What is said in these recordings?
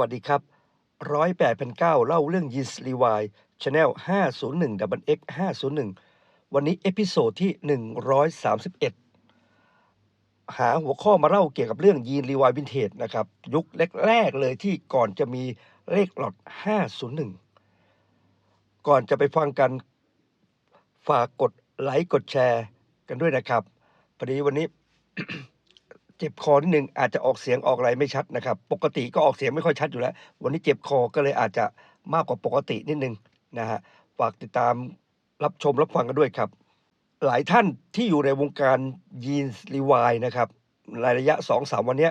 วัสดีครับร้อยแปดพันเก้าเล่าเรื่องยีนส์รีวายชาแนลห้าศูนย์หนึ่งดับเบิลเอ็กห้าศูนย์หนึ่งวันนี้เอพิโซดที่หนึ่งร้อยสามสิบเอ็ดหาหัวข้อมาเล่าเกี่ยวกับเรื่องยีนรีวายวินเทจนะครับ ยุคแรก ๆ เลยที่ก่อนจะมีเลขหลอดห้าศูนย์หนึ่งก่อนจะไปฟังกันฝากกดไลค์กดแชร์กันด้วยนะครับพอดีวันนี้ เจ็บคอนิดหนึ่งอาจจะออกเสียงออกอะไรไม่ชัดนะครับ ปกติก็ออกเสียงไม่ค่อยชัดอยู่แล้ว วันนี้เจ็บคอก็เลยอาจจะมากกว่าปกตินิดนึงนะฮะฝากติดตามรับชมรับฟังกันด้วยครับ หลายท่านที่อยู่ในวงการยีนส์รีวายนะครับในระยะสองสามวันนี้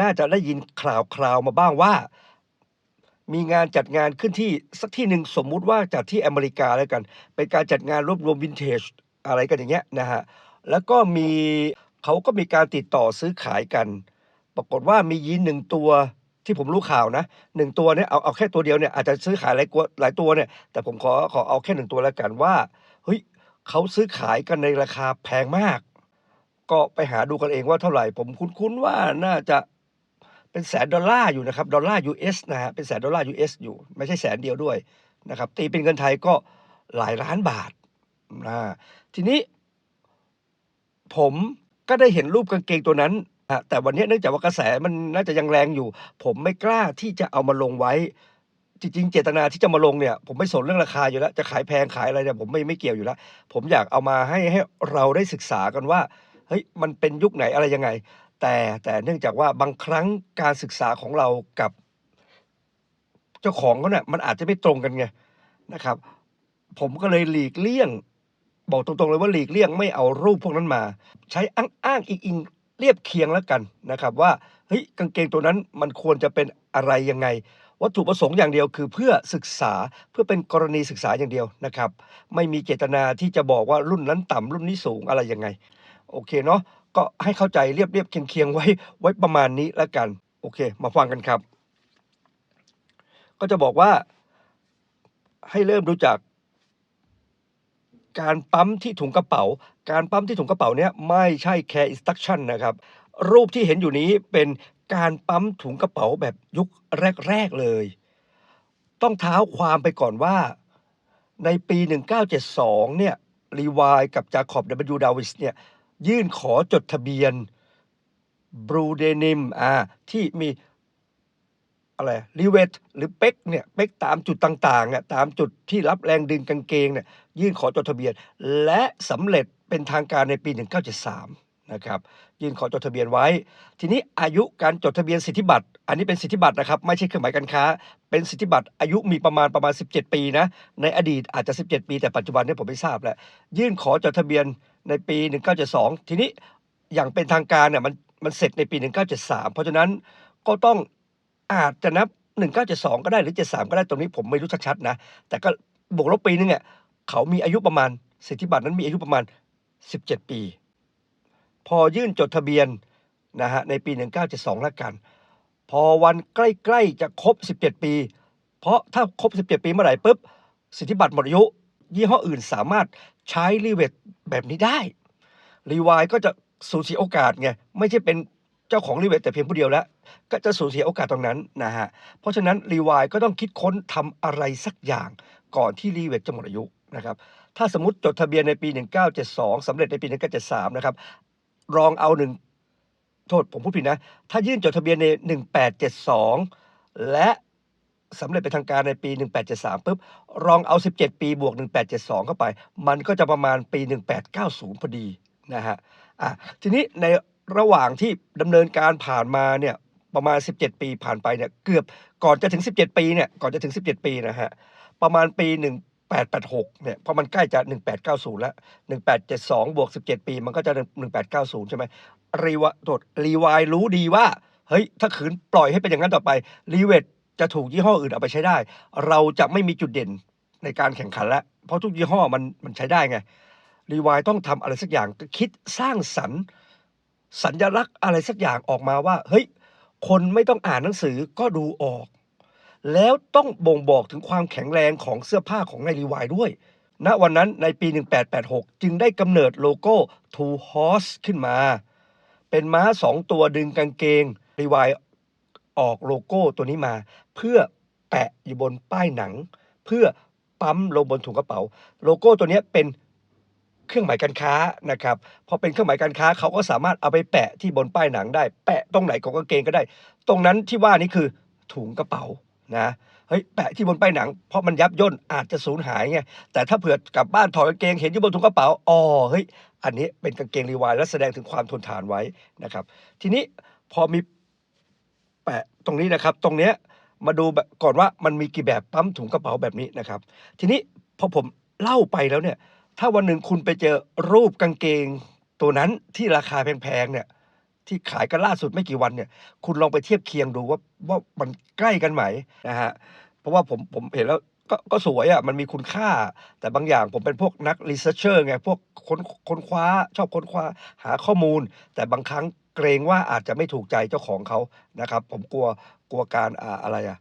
น่าจะได้ยินข่าวคราวมาบ้างว่า มีงานจัดงานขึ้นที่สักที่หนึ่งสมมุติว่าจัดที่อเมริกาแล้วกัน เป็นการจัดงานรวบรวมวินเทจอะไรกันอย่างเงี้ยนะฮะแล้วก็มี เขาก็มีการติดต่อซื้อขายกัน ปรากฏว่ามียีนหนึ่งตัวที่ผมรู้ข่าวนะหนึ่งตัวเนี่ยเอาเอาแค่ตัวเดียวเนี่ยอาจจะซื้อขายหลายกว่าหลายตัวเนี่ยแต่ผมขอขอเอาแค่หนึ่งตัวแล้วกันว่าเฮ้ยเขาซื้อขายกันในราคาแพงมาก ก็ไปหาดูกันเองว่าเท่าไหร่ ผมคุ้นๆว่าน่าจะเป็นแสนดอลลาร์อยู่นะครับดอลลาร์ US นะฮะเป็นแสนดอลลาร์ US อยู่ ไม่ใช่แสนเดียวด้วยนะครับตีเป็นเงินไทยก็หลายล้านบาทนะทีนี้ผม ก็ได้เห็นรูปกางเกงตัวนั้นอะแต่วันนี้เนื่องจากว่ากระแสมันน่าจะยังแรงอยู่ ผมไม่กล้าที่จะเอามาลงไว้ จริงๆ เจตนาที่จะมาลงเนี่ย ผมไม่สนเรื่องราคาอยู่แล้ว จะขายแพงขายอะไรเนี่ยผมไม่ไม่เกี่ยวอยู่แล้ว ผมอยากเอามาให้ให้เราได้ศึกษากันว่าเฮ้ยมันเป็นยุคไหนอะไรยังไง แต่แต่เนื่องจากว่าบางครั้งการศึกษาของเรากับ เจ้าของเขาเนี่ยมันอาจจะไม่ตรงกันไงนะครับ ผมก็เลยหลีกเลี่ยง บอกตรงๆเลยว่าหลีกเลี่ยงไม่เอารูปพวกนั้นมา ใช้อ้างอ้างอิงอิงเรียบเคียงแล้วกันนะครับว่าเฮ้ยกางเกงตัวนั้นมันควรจะเป็นอะไรยังไง วัตถุประสงค์อย่างเดียวคือเพื่อศึกษาเพื่อเป็นกรณีศึกษาอย่างเดียวนะครับ ไม่มีเจตนาที่จะบอกว่ารุ่นนั้นต่ำรุ่นนี้สูงอะไรยังไง โอเคเนาะก็ให้เข้าใจเรียบเรียบเคียงเคียงๆไว้ไว้ประมาณนี้แล้วกันโอเค มาฟังกันครับ ก็จะบอกว่าให้เริ่มรู้จัก การปั๊มที่ถุงกระเป๋า การปั๊มที่ถุงกระเป๋าเนี้ยไม่ใช่ care instruction นะครับ รูปที่เห็นอยู่นี้เป็นการปั๊มถุงกระเป๋าแบบยุคแรก ๆ เลย ต้องเท้าความไปก่อนว่าในปี 1972 เนี่ยรีวายกับจาคอบ W. Davis เนี่ยยื่นขอจดทะเบียนบรูเดนิมอ่าที่มีอะไรรีเวทหรือเป็กเนี่ยเป็กตามจุดต่างๆเนี่ยตามจุดที่รับแรงดึงกางเกงเนี่ย ยื่นขอจดทะเบียน และสำเร็จเป็นทางการในปี 1973 นะครับยื่นขอจดทะเบียนไว้ ทีนี้อายุการจดทะเบียนสิทธิบัตร อันนี้เป็นสิทธิบัตรนะครับไม่ใช่เครื่องหมายการค้า เป็นสิทธิบัตรอายุมีประมาณประมาณ 17 ปีนะในอดีตอาจจะ 17 ปีแต่ปัจจุบันเนี่ยผมไม่ทราบแล้วยื่นขอจดทะเบียนในปี 1972 ทีนี้อย่างเป็นทางการเนี่ยมันมันเสร็จในปี 1973 เพราะฉะนั้นก็ต้องอาจจะนับ 1972 ก็ได้หรือ 73 ก็ได้ตรงนี้ผมไม่รู้ชัดๆนะ แต่ก็บวกลบปีนึงเนี่ย เขามีอายุประมาณ สิทธิบัตรนั้นมีอายุประมาณ 17 ปี พอยื่นจดทะเบียนนะฮะในปี 1972แล้วกัน พอวันใกล้ๆจะครบ 17 ปี เพราะถ้าครบ 17 ปีเมื่อไหร่ปุ๊บสิทธิบัตรหมดอายุ ยี่ห้ออื่นสามารถใช้รีเวทแบบนี้ได้รีวายก็จะสูญเสียโอกาสไงไม่ใช่เป็นเจ้าของรีเวทแต่เพียงผู้เดียวแล้ว ก็จะสูญเสียโอกาสตรงนั้นนะฮะเพราะฉะนั้นรีวายก็ต้องคิดค้นทำอะไรสักอย่างก่อนที่รีเวทจะหมดอายุ นะครับถ้าสมมติจดทะเบียนในปี 1972สำเร็จในปี 1973 นะครับรองเอาหนึ่งโทษผมพูดผิดนะ ถ้ายื่นจดทะเบียนใน 1872 และสำเร็จเป็นทางการในปี 1873ปุ๊บรองเอา 17 ปีบวก 1872 เข้าไป มันก็จะประมาณปี 1890 พอดีนะฮะอะทีนี้ในระหว่างที่ดำเนินการผ่านมาเนี่ยประมาณ 17 ปีผ่านไปเนี่ยเกือบก่อนจะถึง 17 ปีเนี่ยก่อนจะถึง 17 ปีนะฮะประมาณปี 886เนี่ยเพราะมันใกล้จะ 1890 แล้ว 1872 บวก 17 ปี มันก็จะ 1890 ใช่ไหมรีวะตรวจรีวายรู้ดีว่า เฮ้ย ถ้าขืนปล่อยให้เป็นอย่างนั้นต่อไปรีเวทจะถูกยี่ห้ออื่นเอาไปใช้ได้ เราจะไม่มีจุดเด่นในการแข่งขันแล้ว เพราะทุกยี่ห้อมันมันใช้ได้ไงรีวายต้องทำอะไรสักอย่างคิดสร้างสรรค์ สัญลักษณ์อะไรสักอย่างออกมาว่า เฮ้ย คนไม่ต้องอ่านหนังสือก็ดูออก แล้วต้องบ่งบอกถึงความแข็งแรงของเสื้อผ้าของในรีวายด้วย ณวันนั้นในปี 1886 จึงได้กำเนิดโลโก้ Two Horse ขึ้นมา เป็นม้าสองตัวดึงกางเกงรีวายออกโลโก้ตัวนี้มา เพื่อแปะอยู่บนป้ายหนัง เพื่อปั๊มลงบนถุงกระเป๋า โลโก้ตัวนี้เป็นเครื่องหมายการค้านะครับพอเป็นเครื่องหมายการค้าเขาก็สามารถเอาไปแปะที่บนป้ายหนังได้ แปะตรงไหนของกางเกงก็ได้ ตรงนั้นที่ว่านี่คือถุงกระเป๋า นะเฮ้ยแปะที่บนป้ายหนังเพราะมันยับย่นอาจจะสูญหายไงแต่ถ้าเผื่อกลับบ้านถอดกางเกงเห็นอยู่บนถุงกระเป๋าอ๋อเฮ้ยอันนี้เป็นกางเกงรีวายและแสดงถึงความทนทานไว้นะครับ ทีนี้พอมีแปะตรงนี้นะครับ ตรงเนี้ยมาดูแบบก่อนว่ามันมีกี่แบบปั๊มถุงกระเป๋าแบบนี้นะครับ ทีนี้พอผมเล่าไปแล้วเนี่ย ถ้าวันหนึ่งคุณไปเจอรูปกางเกงตัวนั้นที่ราคาแพงๆเนี่ย ที่ขายกันล่าสุดไม่กี่วันเนี่ย คุณลองไปเทียบเคียงดูว่าว่ามันใกล้กันไหมนะฮะเพราะว่าผมผมเห็นแล้วก็ก็สวยอะมันมีคุณค่า แต่บางอย่างผมเป็นพวกนักรีเสิร์ชเชอร์ไงพวกค้นค้นคว้าชอบค้นคว้าหาข้อมูล แต่บางครั้งเกรงว่าอาจจะไม่ถูกใจเจ้าของเขานะครับ ผมกลัวกลัวการอ่าอะไรอะ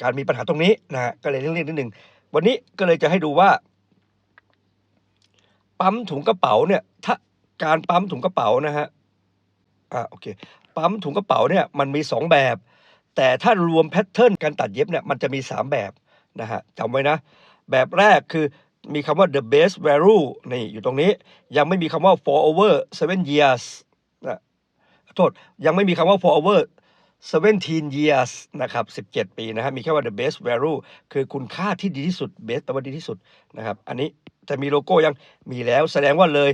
การมีปัญหาตรงนี้นะฮะก็เลยเลี่ยงนิดนึงวันนี้ก็เลยจะให้ดูว่า ปั๊มถุงกระเป๋าเนี่ยถ้าการปั๊มถุงกระเป๋านะฮะ อ่าโอเค ปั๊มถุงกระเป๋าเนี่ยมันมีสองแบบ แต่ถ้ารวมแพทเทิร์นการตัดเย็บเนี่ยมันจะมีสามแบบนะฮะจำไว้นะ แบบแรกคือมีคำว่า the base value นี่อยู่ตรงนี้ยังไม่มีคำว่า for over seven years นะโทษยังไม่มีคำว่า for over 17 years นะครับ 17 ปีนะฮะมีแค่ว่า the best value คือคุณค่าที่ดีที่สุด best แปลว่าดีที่สุดนะครับ อันนี้ จะมีโลโก้ยังมีแล้วแสดงว่าเลย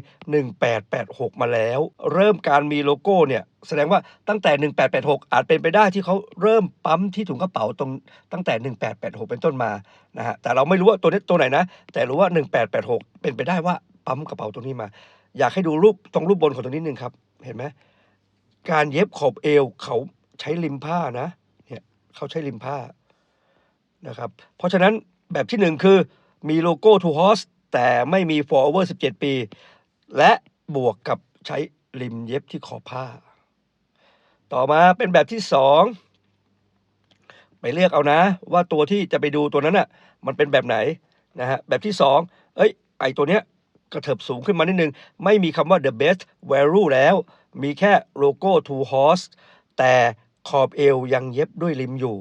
1886 มาแล้ว เริ่มการมีโลโก้เนี่ยแสดงว่าตั้งแต่ 1886 อาจเป็นไปได้ที่เขาเริ่มปั๊มที่ถุงกระเป๋าตรงตั้งแต่ 1886 เป็นต้นมานะฮะแต่เราไม่รู้ว่าตัวนี้ตัวไหนนะ แต่รู้ว่า 1886 เป็นไปได้ว่าปั๊มกระเป๋าตรงนี้มา อยากให้ดูรูปตรงรูปบนของตรงนี้หนึ่งครับ เห็นไหมการเย็บขอบเอวเขาใช้ริมผ้านะเนี่ยเขาใช้ริมผ้านะครับเพราะฉะนั้นแบบที่หนึ่งคือมีโลโก้ Two Horse แต่ไม่มี for over 17 ปี และบวกกับใช้ริมเย็บที่ขอบผ้า ต่อมาเป็นแบบที่สองไปเลือกเอานะ ว่าตัวที่จะไปดูตัวนั้นน่ะ มันเป็นแบบไหนนะฮะแบบที่สองเอ้ย ไอตัวเนี้ยกระเถิบสูงขึ้นมานิดนึง ไม่มีคำว่า the best value แล้ว มีแค่โลโก้ two horse แต่ขอบเอวยังเย็บด้วยริมอยู่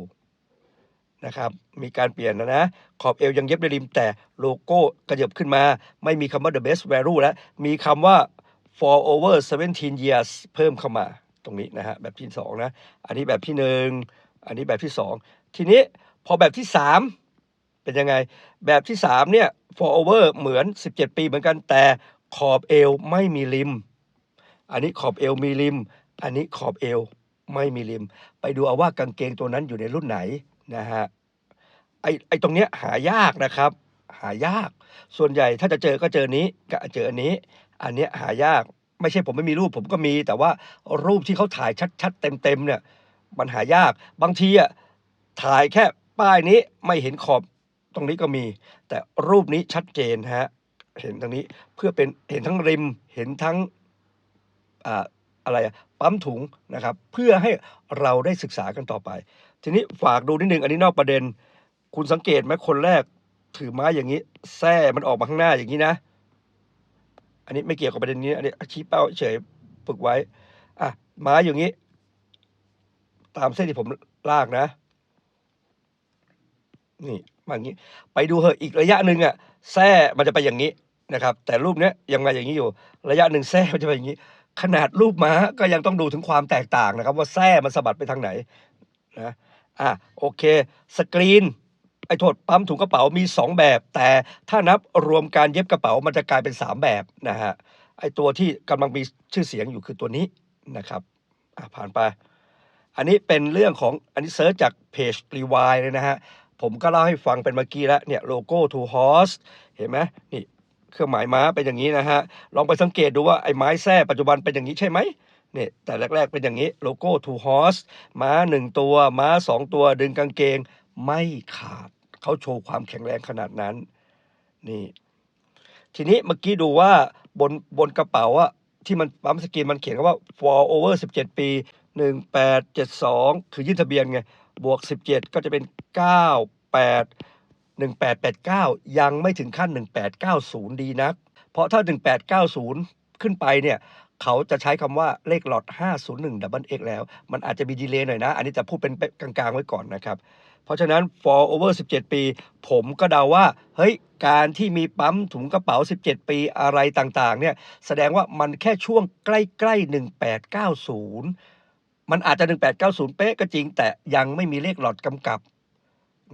นะครับมีการเปลี่ยนนะนะ ขอบเอวยังเย็บด้วยริมแต่โลโก้กระเถิบขึ้นมา ไม่มีคำว่า the best value แล้ว มีคำว่า for over 17 years เพิ่มเข้ามาตรงนี้นะฮะแบบที่สองนะอันนี้แบบที่หนึ่งอันนี้แบบที่สองทีนี้พอแบบที่สามเป็นยังไง แบบที่สามเนี่ย for over เหมือน 17 ปีเหมือนกันแต่ขอบเอวไม่มีริม อันนี้ขอบเอวมีริม อันนี้ขอบเอวไม่มีริม ไปดูเอาว่ากางเกงตัวนั้นอยู่ในรุ่นไหนนะฮะ ไอ้ไอ้ตรงเนี้ยหายากนะครับ หายาก ส่วนใหญ่ถ้าจะเจอก็เจอนี้ก็เจออันนี้ อันเนี้ยหายากไม่ใช่ผมไม่มีรูปผมก็มี แต่ว่ารูปที่เขาถ่ายชัดๆเต็มๆเนี่ย มันหายากบางทีอะถ่ายแค่ป้ายนี้ไม่เห็นขอบตรงนี้ก็มี แต่รูปนี้ชัดเจนฮะเห็นตรงนี้เพื่อเป็นเห็นทั้งริมเห็นทั้งอ่าอะไรปั๊มถุงนะครับ เพื่อให้เราได้ศึกษากันต่อไป ทีนี้ฝากดูนิดนึงอันนี้นอกประเด็น คุณสังเกตไหมคนแรก ถือไม้อย่างนี้แส้มันออกมาข้างหน้าอย่างนี้นะ อันนี้ไม่เกี่ยวกับประเด็นนี้ อันนี้ชี้เป้าเฉยฝึกไว้ อะไม้อย่างนี้ ตามเส้นที่ผมลากนะ นี่มาอย่างนี้ ไปดูเหอะอีกระยะหนึ่งอะแส้มันจะไปอย่างนี้นะครับ แต่รูปเนี้ยยังมาอย่างนี้อยู่ ระยะหนึ่งแส้มันจะไปอย่างนี้ ขนาดรูปม้าก็ยังต้องดูถึงความแตกต่างนะครับ ว่าแส้มันสะบัดไปทางไหนนะอะโอเค สกรีน ไอ้โทษปั๊มถุงกระเป๋ามี 2 แบบ แต่ถ้านับรวมการเย็บกระเป๋ามันจะกลายเป็น 3 แบบนะฮะไอ้ตัวที่กำลังมีชื่อเสียงอยู่คือตัวนี้นะครับอะผ่านไป อันนี้เป็นเรื่องของอันนี้เซิร์ชจากเพจรีวายเลยนะฮะผมก็เล่าให้ฟังเป็นเมื่อกี้แล้วเนี่ยโลโก้ two horse เห็นไหมนี่เครื่องหมายม้าเป็นอย่างนี้นะฮะลองไปสังเกตดูว่าไอ้ไม้แส้ปัจจุบันเป็นอย่างนี้ใช่ไหมเนี่ยแต่แรก ๆ เป็นอย่างนี้โลโก้ two horse ม้าหนึ่งตัว ม้าสองตัวดึงกางเกง ไม่ขาดเขาโชว์ความแข็งแรงขนาดนั้น นี่ ทีนี้เมื่อกี้ดูว่าบนบนกระเป๋าอะที่มันปั๊มสกรีนมันเขียนว่า for over 17 ปี 1872 คือยื่นทะเบียนไง บวก 17 ก็จะเป็น 98 1889 ยังไม่ถึงขั้น 1890 ดีนัก เพราะถ้า 1890 ขึ้นไปเนี่ยเขาจะใช้คำว่าเลขหลอด 501 Double X แล้ว มันอาจจะมีดีเลย์หน่อยนะ อันนี้จะพูดเป็นกลางๆไว้ก่อนนะครับ เพราะฉะนั้น for over 17 ปี ผมก็เดาว่า เฮ้ย การที่มีปั๊มถุงกระเป๋า 17 ปีอะไรต่างๆ เนี่ย แสดงว่ามันแค่ช่วงใกล้ๆ 1890 มันอาจจะ 1890 เป๊ะก็จริง แต่ยังไม่มีเลขหลอดกำกับ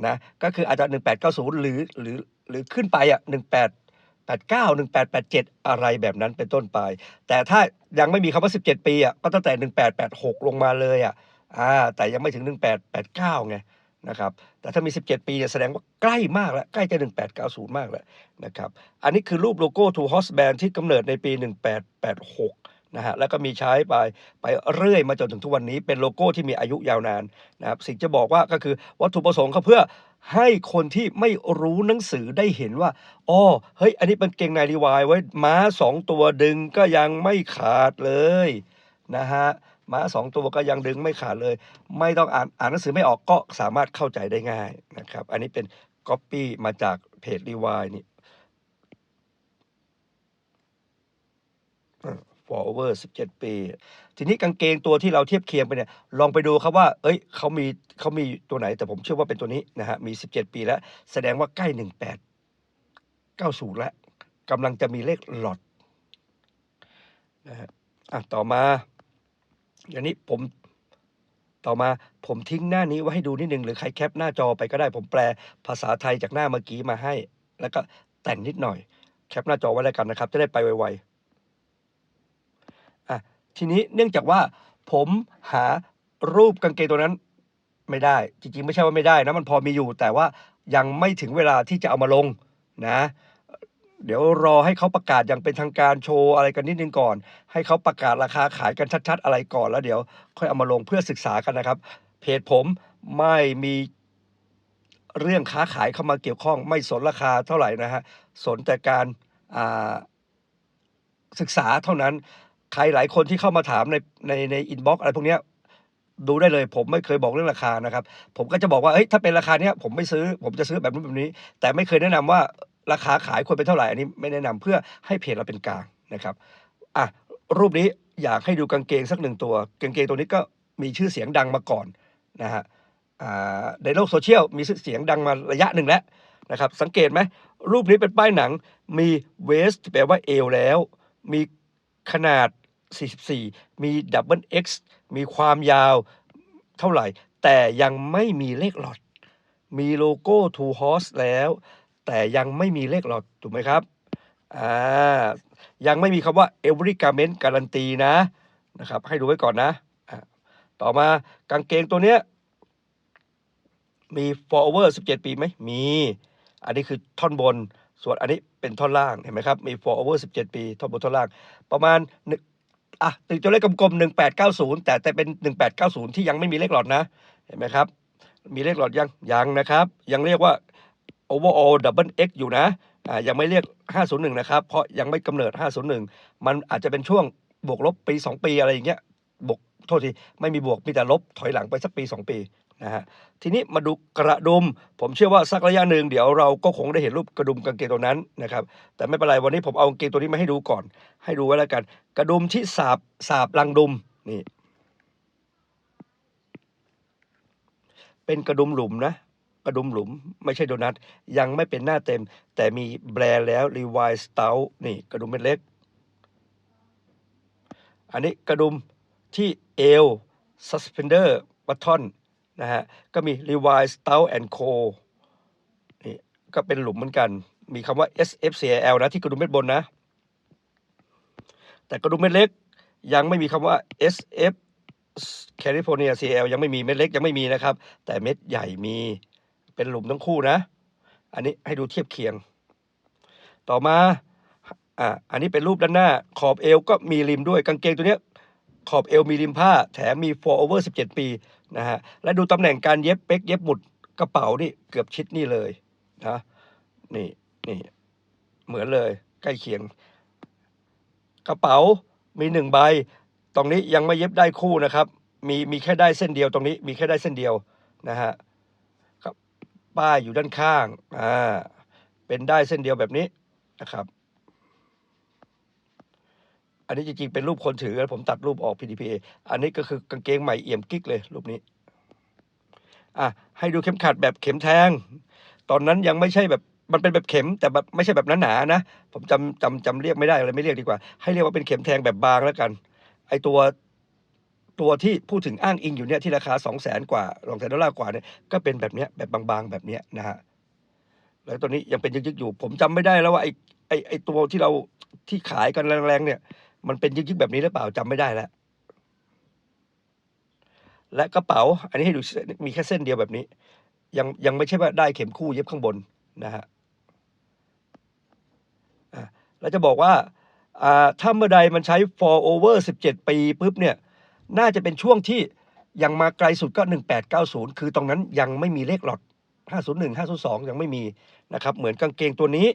นะ ก็คืออาจจะ 1890 หรือหรือหรือขึ้นไปอะ 1889 1887 อะไรแบบนั้นเป็นต้นไป แต่ถ้ายังไม่มีคำว่า 17 ปีอะก็ตั้งแต่ 1886 ลงมาเลยอะอ่าแต่ยังไม่ถึง 1889 ไง นะครับแต่ถ้ามี 17 ปีเนี่ยแสดงว่าใกล้มากแล้ว ใกล้จะ 1890 มากแล้วนะครับอันนี้คือรูปโลโก้ Two Horse Band ที่กำเนิดในปี 1886 นะฮะแล้วก็มีใช้ไปไปเรื่อยมาจนถึงทุกวันนี้เป็นโลโก้ที่มีอายุยาวนานนะครับสิ่งจะบอกว่าก็คือวัตถุประสงค์เขาเพื่อให้คนที่ไม่รู้หนังสือได้เห็นว่าอ๋อเฮ้ย อันนี้เป็นเกงในรีวายไว้ม้าสองตัวดึงก็ยังไม่ขาดเลยนะฮะ ม้าสองตัวก็ยังดึงไม่ขาดเลย ไม่ต้องอ่านอ่านหนังสือไม่ออกก็สามารถเข้าใจได้ง่ายนะครับ อันนี้เป็นก๊อปปี้มาจากเพจรีวายนี่ for over 17 ปี ทีนี้กางเกงตัวที่เราเทียบเคียงไปเนี่ย ลองไปดูครับว่า เอ้ยเขามีเขามีตัวไหน แต่ผมเชื่อว่าเป็นตัวนี้นะฮะ มี 17 ปีแล้ว แสดงว่าใกล้ 1890 แล้วกำลังจะมีเลขหลอดนะฮะอะต่อมา อย่างนี้ผมต่อมาผมทิ้งหน้านี้ไว้ให้ดูนิดนึงหรือใครแคปหน้าจอไปก็ได้ผมแปลภาษาไทยจากหน้าเมื่อกี้มาให้ แล้วก็แต่งนิดหน่อย แคปหน้าจอไว้แล้วกันนะครับ จะได้ไปไวๆอะทีนี้เนื่องจากว่า ผมหารูปกางเกงตัวนั้นไม่ได้ จริงๆ ไม่ใช่ว่าไม่ได้นะมันพอมีอยู่ แต่ว่ายังไม่ถึงเวลาที่จะเอามาลงนะ เดี๋ยวรอให้เขาประกาศอย่างเป็นทางการโชว์อะไรกันนิดนึงก่อน ให้เขาประกาศราคาขายกันชัด ๆ อะไรก่อนแล้วเดี๋ยว ค่อยเอามาลงเพื่อศึกษากันนะครับ เพจผมไม่มีเรื่องค้าขายเข้ามาเกี่ยวข้อง ไม่สนราคาเท่าไหร่นะฮะสนแต่การาศึกษาเท่านั้นใครหลายคนที่เข้ามาถามในในในอินบ็อกอะไรพวกนี้ดูได้เลยผมไม่เคยบอกเรื่องราคานะครับ ผมก็จะบอกว่าเฮ้ยถ้าเป็นราคาเนี้ยผมไม่ซื้อ ผมจะซื้อแบบนู้นแบบนี้ แต่ไม่เคยแนะนำว่า ราคาขายควรเป็นเท่าไหร่อันนี้ไม่แนะนำเพื่อให้เพจเราเป็นกลางนะครับอะรูปนี้อยากให้ดูกางเกงสักหนึ่งตัวกางเกงตัวนี้ก็มีชื่อเสียงดังมาก่อนนะฮะในโลกโซเชียลมีชื่อเสียงดังมาระยะหนึ่งแล้วนะครับ สังเกตไหมรูปนี้เป็นป้ายหนังมีเวสแปลว่าเอวแล้ว มีขนาด 44 มีดับเบิล X มีความยาวเท่าไหร่ แต่ยังไม่มีเลขหลอด มีโลโก้ Two Horse แล้ว แต่ยังไม่มีเลขหลอดถูกไหมครับอ่ายังไม่มีคำว่า every garment การันตีนะนะครับ ให้ดูไว้ก่อนนะะต่อมากางเกงตัวเนี้ยมี for over 17 ปีไหมมี อันนี้คือท่อนบน ส่วนอันนี้เป็นท่อนล่างเห็นไหมครับ มี for over 17 ปี ท่อนบนท่อนล่าง ประมาณหนึ่งอะตีตัวเลขกลมๆ1890 แต่แต่เป็น 1890 ที่ยังไม่มีเลขหลอดนะ เห็นไหมครับ มีเลขหลอดยังยังนะครับ ยังเรียกว่า overall double x อยู่นะอ่ายังไม่เรียก 501 นะครับ เพราะยังไม่กำเนิด 501 มันอาจจะเป็นช่วงบวกลบปี 2 ปีอะไรอย่างเงี้ยบวกโทษที ไม่มีบวกมีแต่ลบถอยหลังไปสักปี 2 ปีนะฮะทีนี้มาดูกระดุม ผมเชื่อว่าสักระยะหนึ่งเดี๋ยวเราก็คงได้เห็นรูปกระดุมกางเกงตัวนั้นนะครับแต่ไม่เป็นไรวันนี้ผมเอากางเกงตัวนี้มาให้ดูก่อน ให้ดูไว้แล้วกัน กระดุมที่สาบสาบลังดุมนี่เป็นกระดุมหลุมนะ กระดุมหลุม ไม่ใช่โดนัทยังไม่เป็นหน้าเต็ม แต่มีแบร์แล้ว Levi Stout นี่กระดุมเม็ดเล็ก อันนี้กระดุมที่เอว suspender button นนะฮะก็มี Levi Stout and Co นี่ก็เป็นหลุมเหมือนกัน มีคำว่า SFCL นะที่กระดุมเม็ดบนนะ แต่กระดุมเม็ดเล็กยังไม่มีคำว่า SF California CL ยังไม่มีเม็ดเล็กยังไม่มีนะครับ แต่เม็ดใหญ่มี เป็นหลุมทั้งคู่นะ อันนี้ให้ดูเทียบเคียง ต่อมาอ่าอันนี้เป็นรูปด้านหน้า ขอบเอวก็มีริมด้วยกางเกงตัวเนี้ยขอบเอวมีริมผ้า แถมมี for over 17 ปีนะฮะและดูตำแหน่งการเย็บเป๊กเย็บหมุดกระเป๋านี่เกือบชิดนี่เลยนะนี่นี่เหมือนเลยใกล้เคียง กระเป๋ามีหนึ่งใบ ตรงนี้ยังไม่เย็บได้คู่นะครับ มีมีแค่ได้เส้นเดียวตรงนี้มีแค่ได้เส้นเดียวนะฮะ ป้ายอยู่ด้านข้างอ่าเป็นได้เส้นเดียวแบบนี้นะครับ อันนี้จริงๆเป็นรูปคนถือแล้วผมตัดรูปออก PDPA อันนี้ก็คือกางเกงใหม่เอี่ยมกิ๊กเลยรูปนี้อะให้ดูเข็มขัดแบบเข็มแทง ตอนนั้นยังไม่ใช่แบบมันเป็นแบบเข็มแต่แบบไม่ใช่แบบหนาๆนะ ผมจำจำจำเรียกไม่ได้เลยไม่เรียกดีกว่า ให้เรียกว่าเป็นเข็มแทงแบบบางแล้วกัน ไอตัว ตัวที่พูดถึงอ้างอิงอยู่เนี่ยที่ราคาสองแสนกว่าสองแสนดอลลาร์กว่าเนี่ยก็เป็นแบบเนี้ยแบบบางๆ แบบเนี้ยนะฮะแล้วตัวนี้ยังเป็นยึกๆอยู่ ผมจำไม่ได้แล้วว่าไอ้ไอ้ไอ้ตัวที่เราที่ขายกันแรงๆเนี่ย มันเป็นยึกๆแบบนี้หรือเปล่าจำไม่ได้แล้วและกระเป๋า อันนี้ให้ดูมีแค่เส้นเดียวแบบนี้ ยังยังไม่ใช่ว่าได้เข็มคู่เย็บข้างบนนะฮะอะแล้วจะบอกว่าอ่าถ้าเมื่อใดมันใช้ for over 17 ปีปุ๊บเนี่ย น่าจะเป็นช่วงที่ยังมาไกลสุดก็ 1890 คือตรงนั้นยังไม่มีเลขหลอด 501 502 ยังไม่มีนะครับเหมือนกางเกงตัวนี้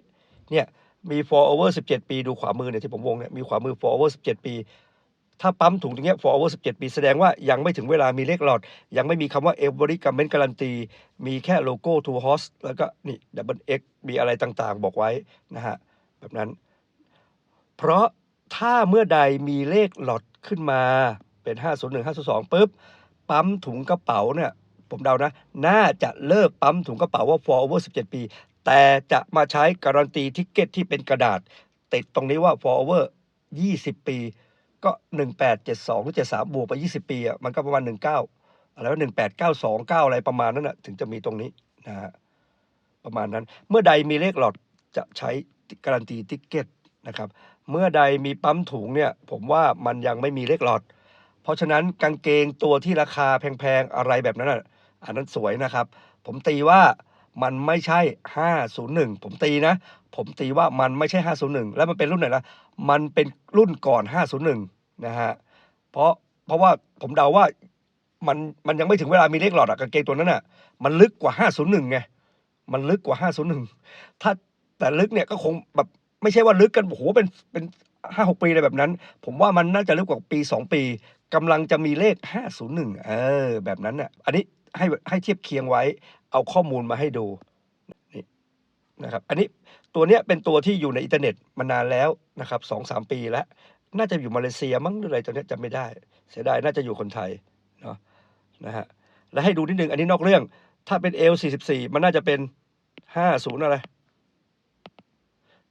เนี่ยมี for over 17 ปีดูขวามือเนี่ยที่ผมวงเนี่ยมีขวามือ for over 17 ปี ถ้าปั๊มถุงตรงเนี้ย for over 17 ปี แสดงว่ายังไม่ถึงเวลามีเลขหลอด ยังไม่มีคำว่า every government guarantee มีแค่โลโก้ to host แล้วก็นี่ double x มีอะไรต่างๆ บอกไว้นะฮะแบบนั้น เพราะถ้าเมื่อใดมีเลขหลอดขึ้นมา เป็น 501 502ปุ๊บปั๊มถุงกระเป๋าเนี่ยผมเดานะ น่าจะเลิกปั๊มถุงกระเป๋าว่า for over 17 ปี แต่จะมาใช้การันตีทิกเก็ตที่เป็นกระดาษ ติดตรงนี้ว่า for over 20 ปี ก็ 1872หรือ73 บวกไป 20 ปีอะมันก็ประมาณ 19 อะไรว่า18929 อะไรประมาณนั้นน่ะถึงจะมีตรงนี้นะฮะประมาณนั้น เมื่อใดมีเลขหลอดจะใช้การันตีทิกเก็ตนะครับ เมื่อใดมีปั๊มถุงเนี่ย ผมว่ามันยังไม่มีเลขหลอด ราะฉะนั้นกางเกงตัวที่ราคาแพงๆ อะไรแบบนั้นอะอันนั้นสวยนะครับ ผมตีว่ามันไม่ใช่ 501 ผมตีนะ ผมตีว่ามันไม่ใช่ 501 แล้วมันเป็นรุ่นไหนละมันเป็นรุ่นก่อน 501 นะฮะเพราะเพราะว่าผมเดาว่ามันมันยังไม่ถึงเวลามีเลขหลอดอะกางเกงตัวนั้นอะมันลึกกว่า 501 ไงมันลึกกว่า 501 ถ้าแต่ลึกเนี่ยก็คงแบบไม่ใช่ว่าลึกกันโอ้โหเป็นเป็นห้าหกปีอะไรแบบนั้น ผมว่ามันน่าจะลึกกว่าปีสองปี กำลังจะมีเลข 501 เออ แบบนั้นน่ะ อันนี้ให้ให้เทียบเคียงไว้ เอาข้อมูลมาให้ดูนี่นะครับ อันนี้ตัวเนี้ยเป็นตัวที่อยู่ในอินเทอร์เน็ตมานานแล้วนะครับสองสามปีแล้ว น่าจะอยู่มาเลเซียมั้งหรืออะไรตัวเนี้ยจำไม่ได้ เสียดายน่าจะอยู่คนไทยเนาะนะฮะ แล้วให้ดูนิดนึง อันนี้นอกเรื่อง ถ้าเป็น L44 มันน่าจะเป็น 50 อะไร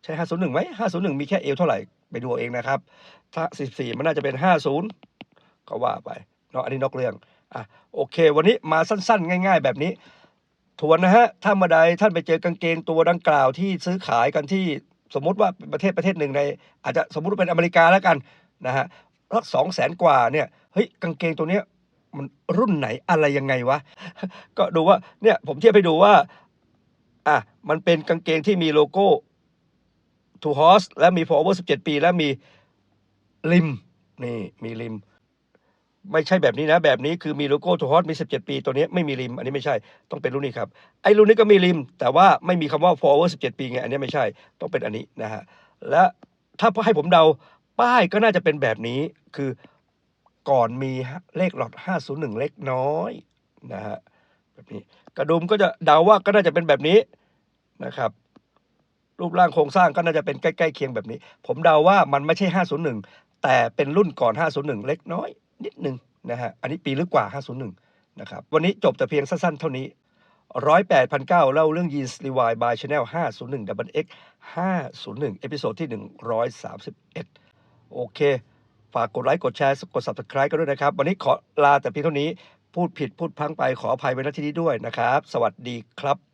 ใช่ 501ไหม501 มีแค่ L เท่าไหร่ ไปดูเอาเองนะครับ ถ้า 44 มันน่าจะเป็น 50 ก็ว่าไปเนาะอันนี้นอกเรื่องอะโอเค วันนี้มาสั้นๆ ง่าย ๆ แบบนี้ทวนนะฮะถ้าเมื่อใดท่านไปเจอกางเกงตัวดังกล่าวที่ซื้อขายกันที่สมมุติว่าเป็นประเทศประเทศหนึ่งใน อาจจะสมมุติเป็นอเมริกาแล้วกันนะฮะสักสองแสนกว่าเนี่ยเฮ้ยกางเกงตัวเนี้ยมันรุ่นไหนอะไรยังไงวะ ก็ดูว่าเนี่ยผมเทียบให้ดูว่าอะมันเป็นกางเกงที่มีโลโก้ทูฮอสและมี for over 17 ปี และมีริม นี่ มีริม ไม่ใช่แบบนี้นะ แบบนี้คือมีโลโก้ทูฮอสมี 17 ปี ตัวนี้ไม่มีริม อันนี้ไม่ใช่ต้องเป็นรุ่นนี้ครับไอ้รุ่นนี้ก็มีริม แต่ว่าไม่มีคำว่า for over 17 ปีไงอันนี้ไม่ใช่ต้องเป็นอันนี้นะฮะและถ้าให้ผมเดาป้ายก็น่าจะเป็นแบบนี้คือก่อนมีเลขหลอด 501 เล็กน้อยนะฮะแบบนี้กระดุมก็จะเดาว่าก็น่าจะเป็นแบบนี้นะครับ รูปร่างโครงสร้างก็น่าจะเป็นใกล้ๆเคียงแบบนี้ ผมเดาว่ามันไม่ใช่ 501 แต่เป็นรุ่นก่อน 501 เล็กน้อย นิดหนึ่งนะฮะ อันนี้ปีลึกกว่า 501 นะครับ วันนี้จบแต่เพียงสั้นๆ เท่านี้ร้อยแปดพันเก้าเล่าเรื่องยีนส์รีวายบายชาแนลห้าศูนย์หนึ่งดับเบิลเอ็กห้าศูนย์หนึ่งเอพิโซดที่หนึ่งร้อยสามสิบเอ็ดโอเค ฝากกดไลค์ กดแชร์ กด subscribe กันด้วยนะครับ วันนี้ขอลาแต่เพียงเท่านี้ พูดผิดพูดพังไปขออภัยไว้ณที่นี้ด้วยนะครับ สวัสดีครับ